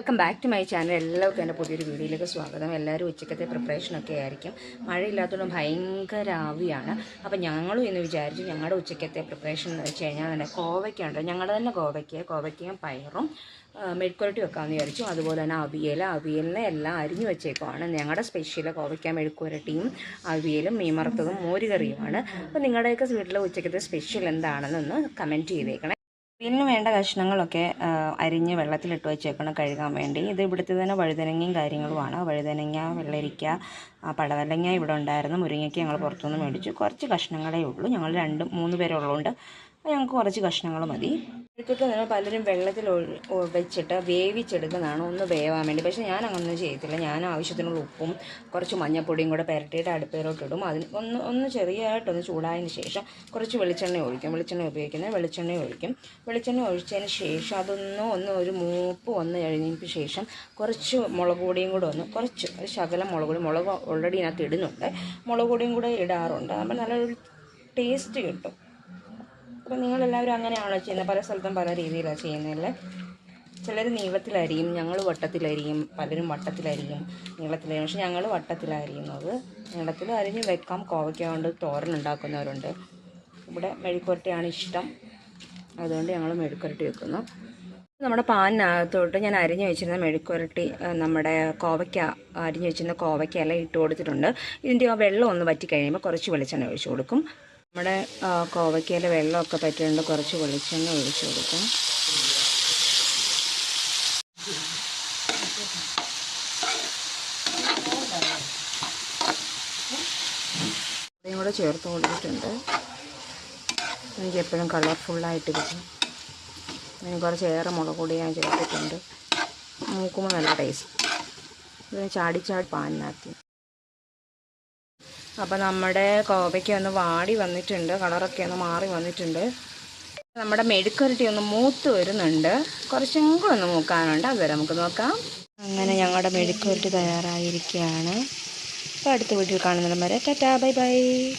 Welcome back to my channel എല്ലാവർക്കും എന്റെ പുതിയൊരു വീഡിയോയിലേക്ക് സ്വാഗതം. എല്ലാവരും ഉച്ചക്കത്തെ പ്രിപ്പറേഷനൊക്കെ ആയിരിക്കും. മഴയില്ലാത്തതുകൊണ്ട് ഭയങ്കര ആവിയാണ്. അപ്പോൾ ഞങ്ങളും ഇന്ന് വിചാരിച്ചു ഞങ്ങളുടെ ഉച്ചക്കത്തെ പ്രിപ്പറേഷൻ എന്ന് വെച്ച് കഴിഞ്ഞാൽ തന്നെ കോവയ്ക്കുണ്ട് ഞങ്ങളുടെ തന്നെ കോവയ്ക്ക് കോവയ്ക്കയും പയറും മെഴുക്കുരട്ടി വെക്കാമെന്ന് വിചാരിച്ചു. അതുപോലെ തന്നെ അവിയൽ അവിയലിനെ എല്ലാം അരിഞ്ഞു വെച്ചേക്കുവാണ്. ഞങ്ങളുടെ സ്പെഷ്യൽ കോവയ്ക്ക മെഴുക്കുരട്ടിയും അവിയലും മീമറത്തതും മോരുകറിയുമാണ്. അപ്പോൾ നിങ്ങളുടെയൊക്കെ വീട്ടിലെ ഉച്ചക്കത്തെ സ്പെഷ്യൽ എന്താണെന്നൊന്ന് കമന്റ് ചെയ്തേക്കണേ. ഇതിന് വേണ്ട കഷ്ണങ്ങളൊക്കെ അരിഞ്ഞ് വെള്ളത്തിലിട്ട് വെച്ചേക്കണം കഴുകാൻ വേണ്ടി. ഇത് ഇവിടുത്തെ തന്നെ വഴുതനങ്ങയും കാര്യങ്ങളുമാണ്. വഴുതനങ്ങ വെള്ളരിക്ക പടവലങ്ങ ഇവിടെ ഉണ്ടായിരുന്നു. മുരിങ്ങയ്ക്ക് ഞങ്ങൾ പുറത്തുനിന്ന് മേടിച്ചു. കുറച്ച് കഷ്ണങ്ങളേ ഉള്ളൂ. ഞങ്ങൾ രണ്ട് മൂന്ന് പേരുള്ളതുകൊണ്ട് ഞങ്ങൾക്ക് കുറച്ച് കഷ്ണങ്ങൾ മതി. ഇതൊക്കെ നിങ്ങൾ പലരും വെള്ളത്തിൽ വെച്ചിട്ട് വേവിച്ചെടുക്കുന്നതാണ് ഒന്ന് വേവാൻ വേണ്ടി. പക്ഷേ ഞാൻ അങ്ങനൊന്നും ചെയ്യത്തില്ല. ഞാൻ ആവശ്യത്തിനുള്ള ഉപ്പും കുറച്ച് മഞ്ഞപ്പൊടിയും കൂടെ പുരട്ടിയിട്ട് അടുപ്പേരോട്ട് ഇടും. അതിന് ഒന്ന് ഒന്ന് ചെറിയതായിട്ടൊന്ന് ചൂടായതിന് ശേഷം കുറച്ച് വെളിച്ചെണ്ണ ഒഴിക്കും. വെളിച്ചെണ്ണ ഉപയോഗിക്കുന്നത് വെളിച്ചെണ്ണ ഒഴിക്കും. വെളിച്ചെണ്ണ ഒഴിച്ചതിന് ശേഷം അതൊന്ന് ഒന്ന് ഒരു മൂപ്പ് വന്ന് കഴിഞ്ഞതിന് ശേഷം കുറച്ച് മുളക് പൊടിയും കൂടെ ഒന്ന് കുറച്ച് ഒരു ശകലം മുളക് പൊടി മുളക് ഓൾറെഡി ഇതിനകത്ത് ഇടുന്നുണ്ട്. മുളക് പൊടിയും കൂടെ ഇടാറുണ്ട്. അപ്പോൾ നല്ലൊരു ടേസ്റ്റ് കിട്ടും. അപ്പോൾ നിങ്ങളെല്ലാവരും അങ്ങനെയാണോ ചെയ്യുന്നത് പല സ്ഥലത്തും പല രീതിയിലാണ് ചെയ്യുന്നതല്ലേ ചിലർ നീളത്തിലരിയും ഞങ്ങൾ വട്ടത്തിലരിയും പലരും വട്ടത്തിലരിയും നീളത്തിലരിയും പക്ഷെ ഞങ്ങൾ വട്ടത്തിലരിയുന്നത് നീളത്തിൽ അരിഞ്ഞ് വെക്കാം. കോവയ്ക്ക കൊണ്ട് തോരൻ ഉണ്ടാക്കുന്നവരുണ്ട്. ഇവിടെ മെഴുക്കുരട്ടിയാണ് ഇഷ്ടം. അതുകൊണ്ട് ഞങ്ങൾ മെഴുക്കുരട്ടി വെക്കുന്നു. നമ്മുടെ പാനിനകത്തോട്ട് ഞാൻ അരിഞ്ഞു വെച്ചിരുന്ന മെഴുക്കുരട്ടി നമ്മുടെ കോവയ്ക്ക അരിഞ്ഞു വെച്ചിരുന്ന കോവയ്ക്ക എല്ലാം ഇട്ട് കൊടുത്തിട്ടുണ്ട്. ഇതിന്റെ ആ വെള്ളം ഒന്ന് വറ്റി കഴിയുമ്പോൾ കുറച്ച് വെളിച്ചെണ്ണ ഒഴിച്ചു കൊടുക്കും. നമ്മുടെ കോവയ്ക്കയിലെ വെള്ളമൊക്കെ പറ്റുന്നുണ്ട്. കുറച്ച് വെളിച്ചെണ്ണ ഒഴിച്ചു കൊടുക്കും. ഇതും കൂടെ ചേർത്ത് കൊടുത്തിട്ടുണ്ട്. എനിക്ക് എപ്പോഴും കളർഫുള്ളായിട്ടിരിക്കും അതിന് കുറച്ച് ഏറെ മുളക് പൊടി ഞാൻ ചേർത്തിട്ടുണ്ട്. മൂക്കുമ്പോൾ നല്ല ടേസ്റ്റ് ഇത് ചാടി ചാടി അപ്പോൾ നമ്മുടെ കോവയ്ക്ക് ഒന്ന് വാടി വന്നിട്ടുണ്ട് കളറൊക്കെ ഒന്ന് മാറി വന്നിട്ടുണ്ട്. നമ്മുടെ മെഴുക്കുരട്ടി ഒന്ന് മൂത്ത് വരുന്നുണ്ട്. കുറച്ചും കൂടെ ഒന്ന് മൂക്കാനുണ്ട്. അതുവരെ നമുക്ക് നോക്കാം. അങ്ങനെ ഞങ്ങളുടെ മെഴുക്കുരട്ടി തയ്യാറായിരിക്കുകയാണ്. അപ്പോൾ അടുത്ത വീട്ടിൽ കാണുന്നതും വരെ. Tata bye bye.